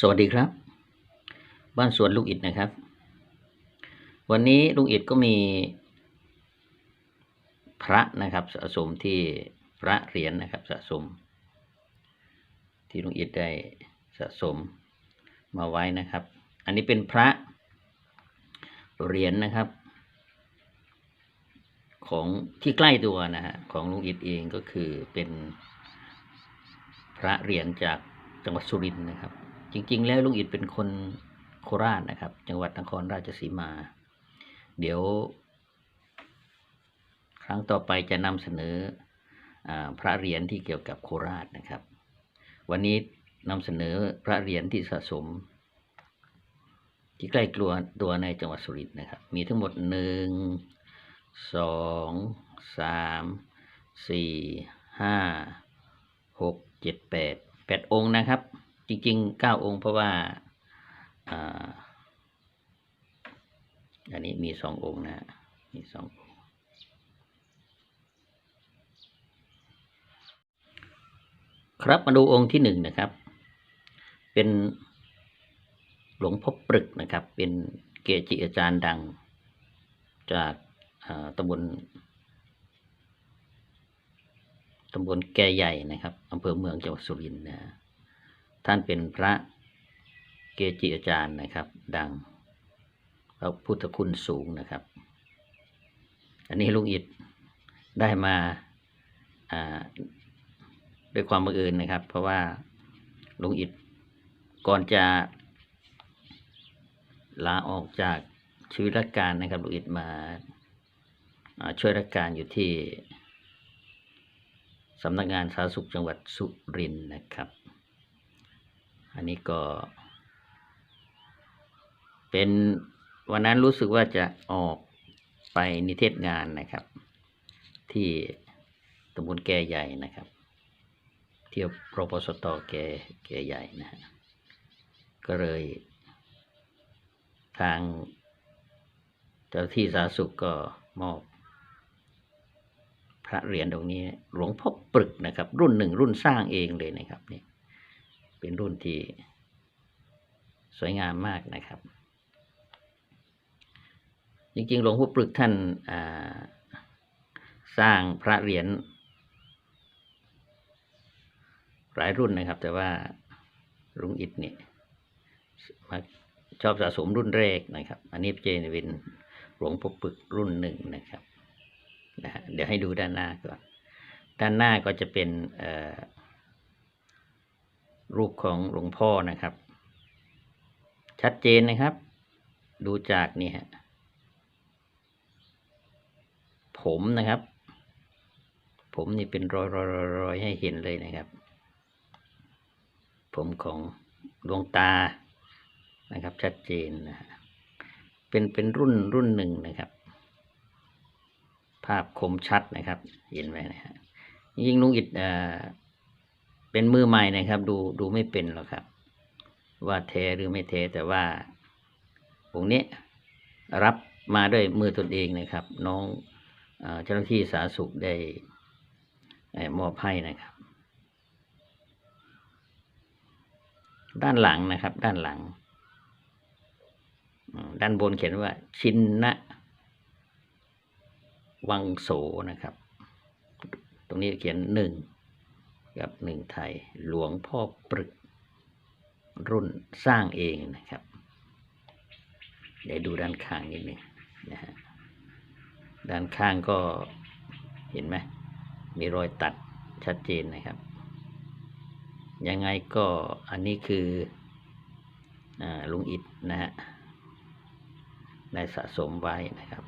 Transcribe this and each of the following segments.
สวัสดีครับ บ้านสวนลุงอิดนะครับ วันนี้ลุงอิดก็มี พระนะครับสะสมที่พระเหรียญนะครับสะสม ที่ลุงอิดได้สะสมมาไว้นะครับ อันนี้เป็นพระเหรียญนะครับ ของที่ใกล้ตัวนะฮะของลุงอิดเองก็คือเป็นพระเหรียญจากจังหวัดสุรินทร์นะครับ จริง ๆ แล้วลุงอิดเป็นคนโคราชนะครับ จังหวัดนครราชสีมา เดี๋ยว ครั้งต่อไปจะนำเสนออพระเหรียญที่เกี่ยวกับโคราชนะครับ วันนี้นำเสนอพระเหรียญที่สะสม ที่ใกล้กลัวตัวในจังหวัดสุรินทร์นะครับ มีทั้งหมดหนึ่งสองสามสี่ห้าหกเจ็ดแปดแปดองค์นะครับ จริงๆเก้าองค์เพราะว่าอันนี้มีสององค์นะมีสององค์ครับมาดูองค์ที่หนึ่งนะครับ เป็นหลวงพ่อปรึกนะครับ เป็นเกจิอาจารย์ดังจากตำบลตำบลแก่ใหญ่นะครับอำเภอเมืองจังหวัดสุรินทร์นะ ท่านเป็นพระเกจิอาจารย์นะครับ ดังพระพุทธคุณสูงนะครับ อันนี้ลุงอิดได้มาด้วยความบังเอิญนะครับ เพราะว่าลุงอิดก่อนจะลาออกจากชีวิตราชการนะครับลุงอิดมาช่วยราชการอยู่ที่สำนักงานสาธารณสุขจังหวัดสุรินทร์นะครับ อันนี้ก็ เป็นวันนั้นรู้สึกว่าจะออกไปนิเทศงานนะครับ ที่ตำบลแก่ใหญ่นะครับ เที่ยวรปสตแก่แก่ใหญ่นะฮะก็เลย ทาง เจ้าที่สาธารณสุขก็มอบพระเหรียญตรงนี้ หลวงพ่อปรึกนะครับ รุ่นหนึ่งรุ่นสร้างเองเลยนะครับนี่ เป็นรุ่นที่สวยงามมากนะครับ จริงๆหลวงพ่อปรึกท่านาสร้างพระเหรียญหลายรุ่นนะครับ แต่ว่าลุงอิดเนี่ยมาชอบสะสมรุ่นแรกนะครับ อันนี้เจนเป็นหลวงพ่อปึกรุ่นหนึ่งนะครับนะฮะเดี๋ยวให้ดูด้านหน้าก่อน ด้านหน้าก็จะเป็นเอ่อ รูปของหลวงพ่อนะครับ ชัดเจนนะครับ ดูจากนี่ฮะผมนะครับ ผมนี่เป็นรอยรอยรอยรอยให้เห็นเลยนะครับ ผมของดวงตานะครับ ชัดเจนนะฮะเป็นเป็นรุ่นรุ่นหนึ่งนะครับ ภาพคมชัดนะครับ เห็นไหมนะฮะยิ่งลุงอิดอ่า เป็นมือใหม่นะครับ ดูดูไม่เป็นหรอกครับ ว่าแท้หรือไม่แท้แต่ว่าองค์นี้รับมาด้วยมือตนเองนะครับ น้องเจ้าหน้าที่สาธารณสุขได้มอบให้นะครับ ด้านหลังนะครับ ด้านหลัง ด้านบนเขียนว่า ชินนะวังโสนะครับ ตรงนี้เขียนหนึ่ง กับหนึ่งไทยหลวงพ่อปรึกรุ่นสร้างเองนะครับ เดี๋ยวดูด้านข้างนิดหนึ่งนะฮะด้านข้างก็เห็นไหมมีรอยตัดชัดเจนนะครับ ยังไงก็อันนี้คืออลุงอิดนะฮะได้สะสมไว้นะครับ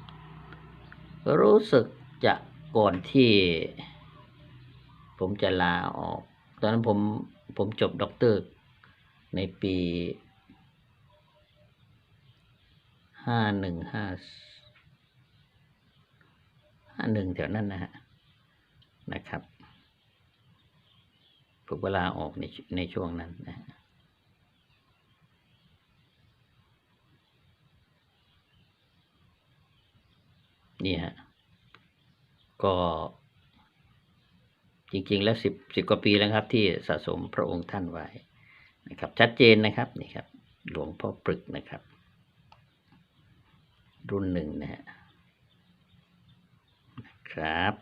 รู้สึกจะก่อนที่ ผมจะลาออก ตอนนั้นผมผมจบด็อกเตอร์ในปีห้าหนึ่งห้าห้าหนึ่งแถวนั้นนะฮะนะครับผมก็ลาออกในในช่วงนั้นนะนี่ฮะก็ จริงๆ แล้วสิบสิบกว่าปีแล้วครับ ที่สะสมพระองค์ท่านไว้นะครับ ชัดเจนนะครับนี่ครับ หลวงพ่อปรึกนะครับ รุ่นหนึ่งนะฮะครับ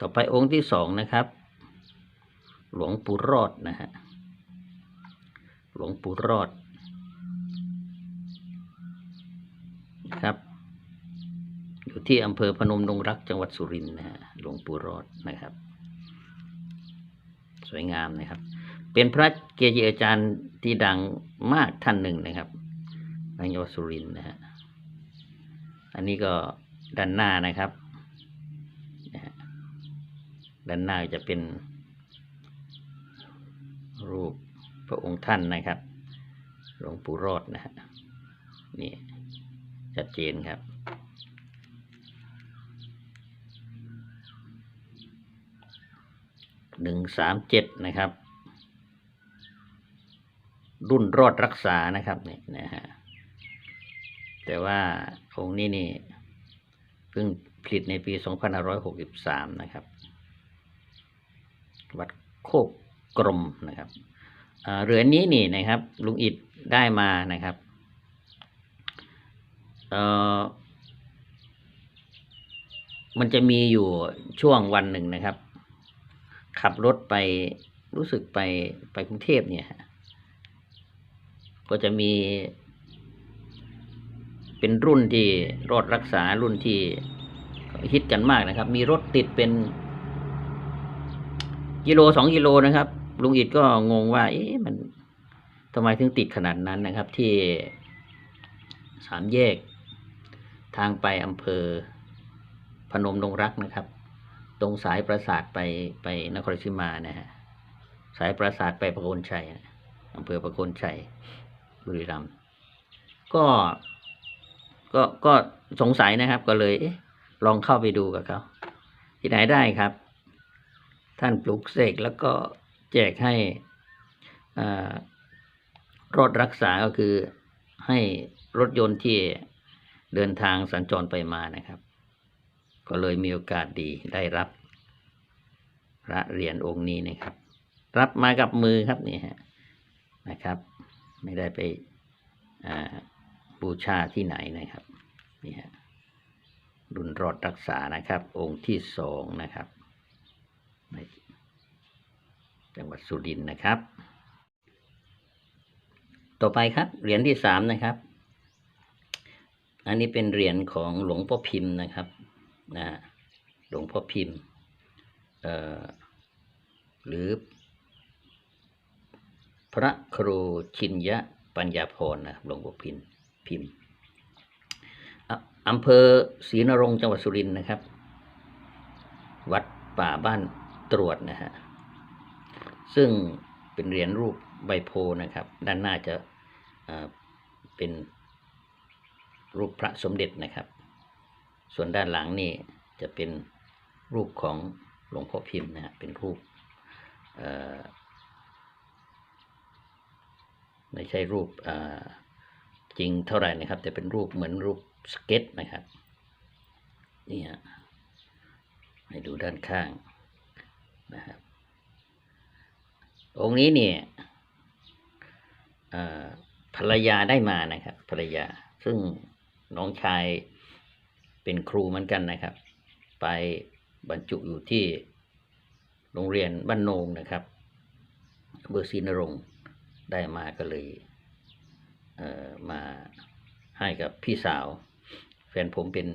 ต่อไปองค์ที่สองนะครับ หลวงปู่รอดนะฮะ หลวงปู่รอด ครับ อยู่ที่อำเภอพนมดงรักจังหวัดสุรินทร์นะฮะหลวงปู่รอดนะครับ สวยงามนะครับ เป็นพระเกจิอาจารย์ที่ดังมากท่านหนึ่งนะครับในจังหวัดสุรินทร์นะฮะอันนี้ก็ด้านหน้านะครับด้านหน้าจะเป็น รูปพระองค์ท่านนะครับ หลวงปู่รอดนะฮะนี่ ชัดเจนครับ หนึ่งสามเจ็ดนะครับ รุ่นรอดรักษานะครับเนี่ยนะฮะ แต่ว่าองค์นี้นี่เพิ่งผลิตในปี 2563 นะครับ วัดโคกกรมนะครับเรือนี้นี่นะครับ ลุงอิดได้มานะครับ เออมันจะมีอยู่ช่วงวันหนึ่งนะครับ ขับรถไปรู้สึกไปไปกรุงเทพเนี่ย ก็จะมี เป็นรุ่นที่รอดรักษารุ่นที่ฮิตกันมากนะครับ มีรถติดเป็นกิโลสองกิโลนะครับ ลุงอิดก็งงว่า เอ๊ะมันทำไมถึงติดขนาดนั้นนะครับ ที่สามแยก ทางไปอำเภอพนมดงรักนะครับ ตรงสายปราสาทไปไปนครชสีมานะฮะสายปราสาทไปประโคนชัยอำเภอประโคนชัยบุรีรัมย์ก็ก็ก็สงสัยนะครับ ก็เลยเอ๊ะลองเข้าไปดูกับเขาที่ไหนได้ครับ ท่านปลุกเสกแล้วก็แจกให้อ่รถรักษาก็คือให้รถยนต์ที่ เดินทางสัญจรไปมานะครับ ก็เลยมีโอกาสดีได้รับ พระเหรียญองค์นี้นะครับ รับมากับมือครับนี่ฮะนะครับ ไม่ได้ไปบูชาที่ไหนนะครับนี่ฮะรุ่นรอดรักษานะครับ องค์ที่สองนะครับในจังหวัดสุรินทร์นะครับ ต่อไปครับเหรียญที่สามนะครับ อันนี้เป็นเหรียญของหลวงพ่อพิมพ์นะครับนะหลวงพ่อพิมพ์หรือ พระครูชินยะปัญญาพรนะหลวงพ่อพิมพ์พิมพ์อำเภอศรีนรงจังหวัดสุรินทร์นะครับ วัดป่าบ้านตรวจนะฮะซึ่งเป็นเหรียญรูปใบโพนะครับ ด้านหน้าจะเอ่อเป็น รูปพระสมเด็จนะครับ ส่วนด้านหลังนี่จะเป็นรูปของหลวงพ่อพิมพ์นะฮะเป็นรูปไม่ใช่รูปจริงเท่าไหร่นะครับ แต่เป็นรูปเหมือนรูปสเก็ตนะครับนี่ฮะให้ดูด้านข้างนะครับองค์นี้เนี่ยภรรยาได้มานะครับภรรยาซึ่ง น้องชายเป็นครูเหมือนกันนะครับ ไปบรรจุอยู่ที่โรงเรียนบ้านโนงนะครับเบอร์ศรีนรงได้มาก็เลยเอ่อมาให้กับพี่สาว แฟนผมเป็น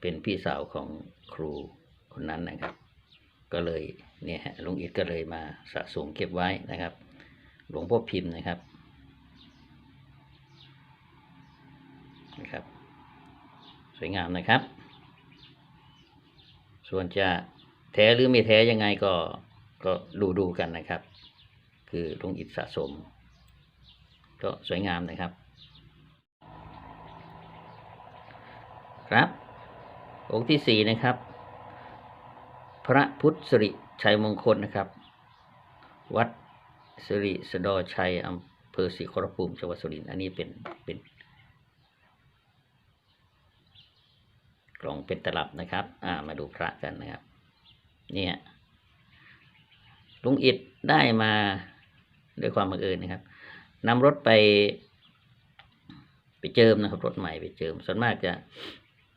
เป็นพี่สาวของครูคนนั้นนะครับ ก็เลยเนี่ยฮะลุงอิดก็เลยมาสะสมเก็บไว้นะครับ หลวงพ่อพิมพ์นะครับนะครับ สวยงามนะครับ ส่วนจะแท้หรือไม่แท้ยังไงก็ก็ดูดูกันนะครับ คือลุงอิดสะสม ก็สวยงามนะครับ ครับองค์ที่สี่นะครับ พระพุทธสิริชัยมงคลนะครับ วัดสิริสดอชัยอำเภอศรีขอรภูมิจังหวัดสุรินทร์อันนี้เป็นเป็น ก ลองเป็นตลับนะครับ อ่า มาดูพระกันนะครับ เนี่ยลุงอิดได้มาด้วยความบังเอิญนะครับนำรถไป ไปเจิมนะครับ รถใหม่ไปเจิม ส่วนมากจะ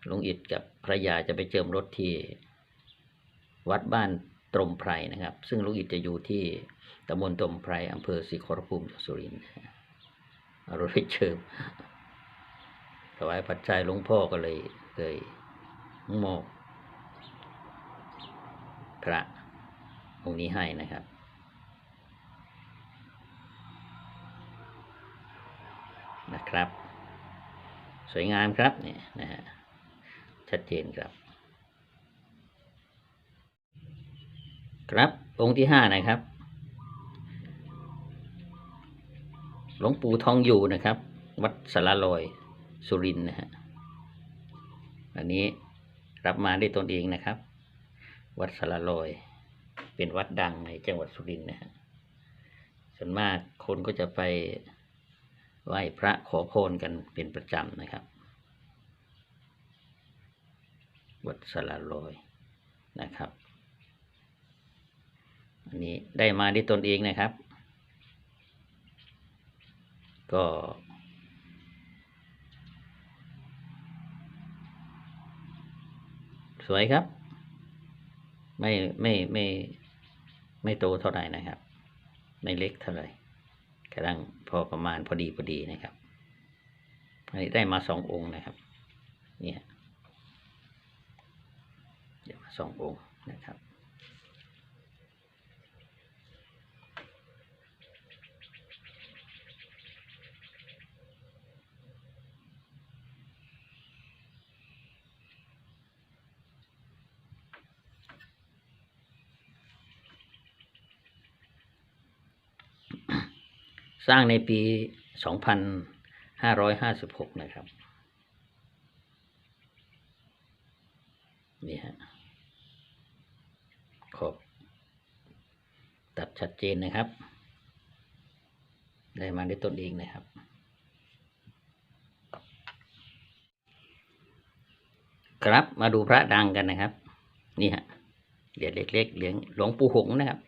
ลุงอิดกับภรรยาจะไปเจิมรถที่วัดบ้านตรมไพรนะครับ ซึ่งลุงอิดจะอยู่ที่ตำบลตรมไพรอำเภอศรีขอรภูมิจังหวัดสุรินทร์รถไปเจิมถวายปัจจัยหลวงพ่อก็เลยเลย มอบพระองค์นี้ให้นะครับ นะครับ สวยงามครับเนี่ยนะฮะชัดเจนครับ ครับองค์ที่ห้านะครับหลวงปู่ทองอยู่นะครับ วัดสารลอยสุรินนะฮะอันนี้ รับมาด้วยตนเองนะครับ วัดสารลอย เป็นวัดดังในจังหวัดสุรินทร์นะฮะส่วนมากคนก็จะไปไหว้พระขอพรกันเป็นประจำนะครับ วัดสารลอยนะครับ อันนี้ได้มาด้วยตนเองนะครับ ก็ สวยครับ ไม่ไม่ไม่ไม่โตเท่าไหร่นะครับ ไม่เล็กเท่าไหร่กำลังพอประมาณพอดีพอดีนะครับอันนี้ได้มาสององค์นะครับ เนี่ยเดี๋ยวมาสององค์นะครับ สร้างในปี 2556 นะครับ นี่ฮะ ขอบ ตัดชัดเจนนะครับ ได้มาด้วยตนเองนะครับ ครับมาดูพระดังกันนะครับ นี่ฮะ เหรียญเล็กๆเหรียญหลวงปู่หงนะครับ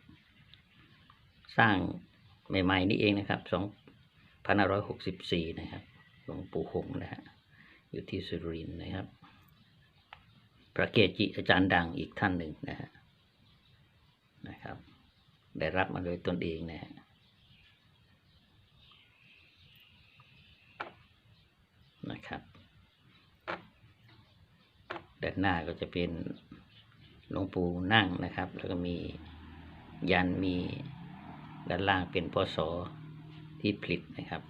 สร้าง ใหม่ๆนี่เองนะครับสองพันร้อยหกสิบสี่นะครับหลวงปู่หงส์นะฮะอยู่ที่สุรินทร์นะครับ พระเกจิอาจารย์ดังอีกท่านหนึ่งนะฮะนะครับ ได้รับมาโดยตนเองนะฮะนะครับด้านหน้าก็จะเป็นหลวงปู่นั่งนะครับ แล้วก็มียันมี ด้านล่างเป็นพศที่ผลิตนะครับ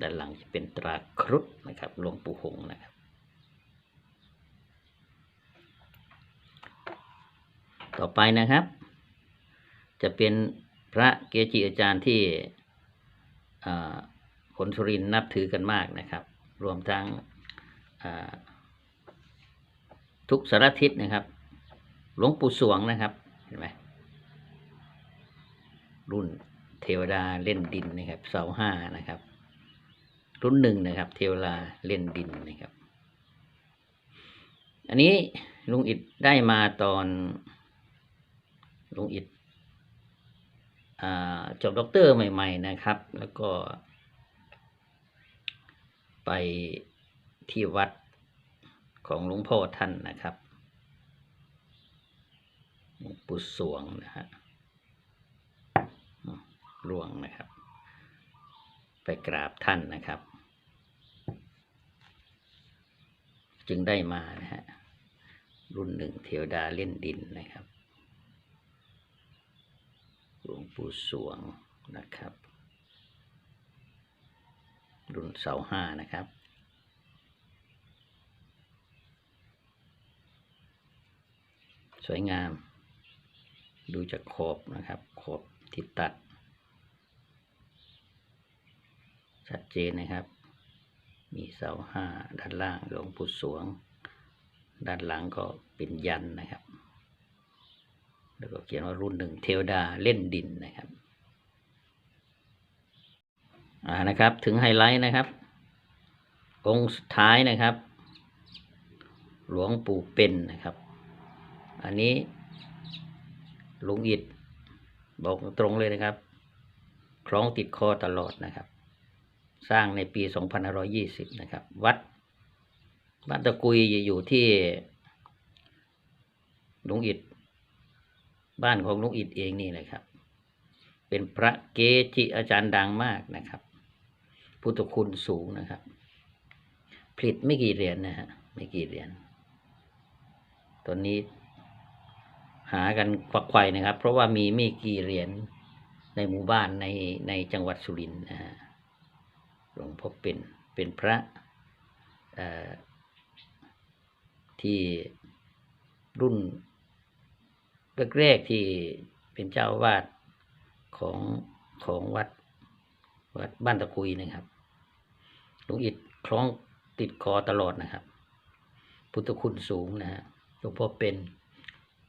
ด้านหลังจะเป็นตราครุฑนะครับหลวงปู่หงนะครับ ต่อไปนะครับ จะเป็นพระเกจิอาจารย์ที่อ่าคนสุรินนับถือกันมากนะครับ รวมทั้งทุกสารทิศนะครับ หลวงปู่สวงนะครับ เห็นไหม รุ่นเทวดาเล่นดินนะครับ เสาห้านะครับ รุ่นหนึ่งนะครับ เทวดาเล่นดินนะครับ อันนี้ลุงอิดได้มาตอนลุงอิดอจบด็อกเตอร์ใหม่ ๆนะครับ แล้วก็ไปที่วัดของหลวงพ่อท่านนะครับหลวงปู่สวงนะฮะ ลวงนะครับ ไปกราบท่านนะครับ จึงได้มานะฮะรุ่นหนึ่งเทวดาเล่นดินนะครับหลวงปู่สวงนะครับ รุ่นเสาห้านะครับสวยงาม ดูจากขอบนะครับ ขอบที่ตัด ชัดเจนนะครับ มีเสาห้าด้านล่างหลวงปู่สวง ด้านหลังก็เป็นยันนะครับ แล้วก็เขียนว่ารุ่นหนึ่งเทวดาเล่นดินนะครับอ่านะครับถึงไฮไลท์นะครับ องค์สุดท้ายนะครับ หลวงปู่เป็นนะครับ อันนี้ลุงอิดบอกตรงเลยนะครับ คล้องติดคอตลอดนะครับ สร้างในปี 2520 นะครับ วัดบ้านตะกุยอยู่ที่ลุงอิดบ้านของลุงอิดเองนี่แหละครับ เป็นพระเกจิอาจารย์ดังมากนะครับ พุทธคุณสูงนะครับ ผลิตไม่กี่เหรียญนะฮะไม่กี่เหรียญตอนนี้หากันควักไข่นะครับ เพราะว่ามีไม่กี่เหรียญในหมู่บ้านในในจังหวัดสุรินทร์นะฮะ หลวงพ่อเป็นเป็นพระที่รุ่นแรกๆที่เป็นเจ้าวาดของของวัดวัดบ้านตะกุยนะครับหลวงอิดคล้องติดคอตลอดนะครับ พุทธคุณสูงนะฮะหลวงพ่อเป็น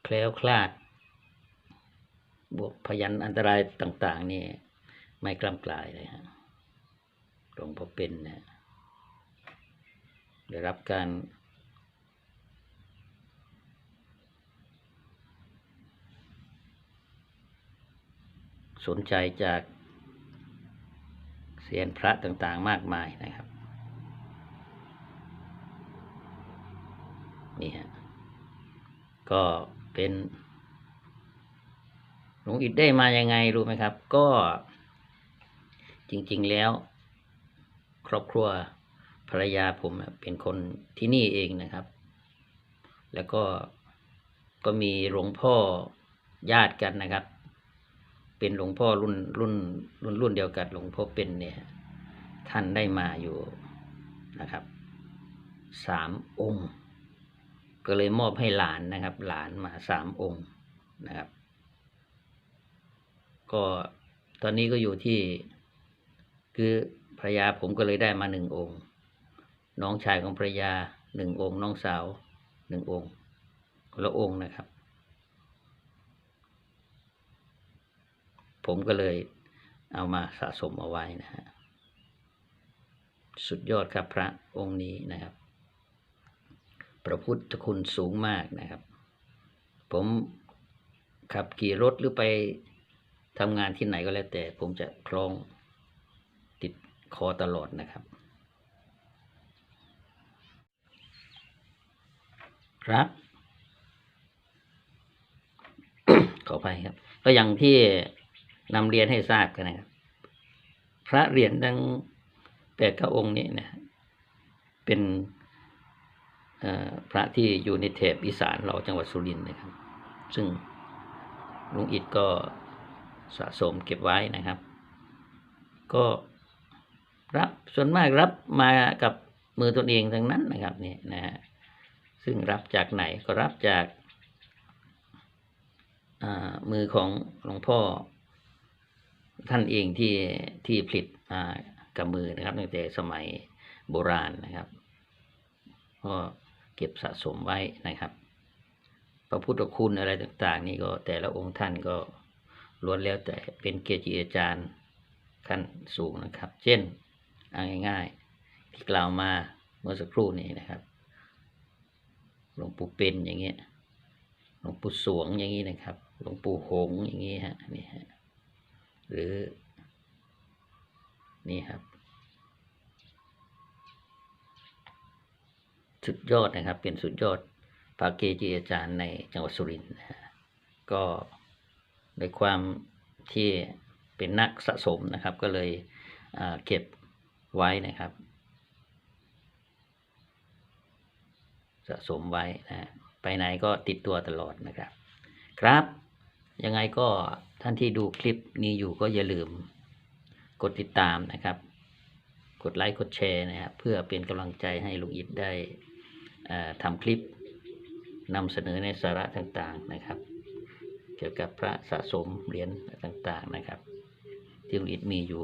แคล้วคลาด บวกพยันอันตรายต่าง ๆ นี่ไม่กล้ำกลายเลยฮะ หลวงพ่อเป็นนะได้รับการสนใจจากเสียนพระต่างๆมากมายนะครับ นี่ฮะ ก็เป็นหลวงอิดได้มายังไงรู้ไหมครับ ก็จริง ๆแล้ว ครอบครัวภรรยาผมเป็นคนที่นี่เองนะครับ แล้วก็ก็มีหลวงพ่อญาติกันนะครับ เป็นหลวงพ่อรุ่นรุ่นรุ่นรุ่นเดียวกันหลวงพ่อเป็นเนี่ยท่านได้มาอยู่นะครับสามองค์ ก็เลยมอบให้หลานนะครับ หลานมาสามองค์นะครับ ก็ตอนนี้ก็อยู่ที่คือ รรยาผมก็เลยได้มาหนึ่งองค์ น้องชายของภรยาหนึ่งองค์ น้องสาวหนึ่งองค์ละองค์นะครับ ผมก็เลยเอามาสะสมเอาไว้นะฮะสุดยอดครับพระองค์นี้นะครับ พระพุทธคุณสูงมากนะครับ ผมขับขี่รถหรือไปทำงานที่ไหนก็แล้วแต่ ผมจะคล้อง คอตลอดนะครับ ครับขออภัยครับ ก็อย่างที่นำเรียนให้ทราบกันนะครับ พระเหรียญทั้งแปดเก้าองค์นี้นะเป็นพระที่อยู่ในแถบอีสานเราจังหวัดสุรินทร์นะครับ ซึ่งลุงอิดก็สะสมเก็บไว้นะครับ ก็ รับส่วนมากรับมากับมือตนเองทั้งนั้นนะครับนี่นะฮะซึ่งรับจากไหนก็รับจากมือของหลวงพ่อ ท่านเองที่ที่ผลิตกับมือนะครับตั้งแต่สมัยโบราณนะครับก็เก็บสะสมไว้นะครับ พระพุทธคุณอะไรต่าง ๆ นี่ก็แต่ละองค์ท่านก็ล้วนแล้วแต่เป็นเกจิอาจารย์ขั้นสูงนะครับ เช่น เอาง่ายๆที่กล่าวมาเมื่อสักครู่นี้นะครับ หลวงปู่เป็นอย่างเงี้ย หลวงปู่สวงอย่างนี้นะครับ หลวงปู่หงอย่างนี้ฮะนี่ฮะหรือ นี่ครับสุดยอดนะครับ เป็นสุดยอดพระเกจิอาจารย์ในจังหวัดสุรินทร์นะฮะก็ในความที่เป็นนักสะสมนะครับ ก็เลยเก็บ ไว้นะครับ สะสมไว้นะฮะไปไหนก็ติดตัวตลอดนะครับ ครับ ยังไงก็ท่านที่ดูคลิปนี้อยู่ก็อย่าลืม กดติดตามนะครับ กดไลค์กดแชร์นะครับเพื่อเป็นกำลังใจให้ลุงอิดได้ทำคลิปนำเสนอในสาระต่างๆนะครับ เกี่ยวกับพระสะสมเหรียญต่างๆนะครับ ที่ลุงอิดมีอยู่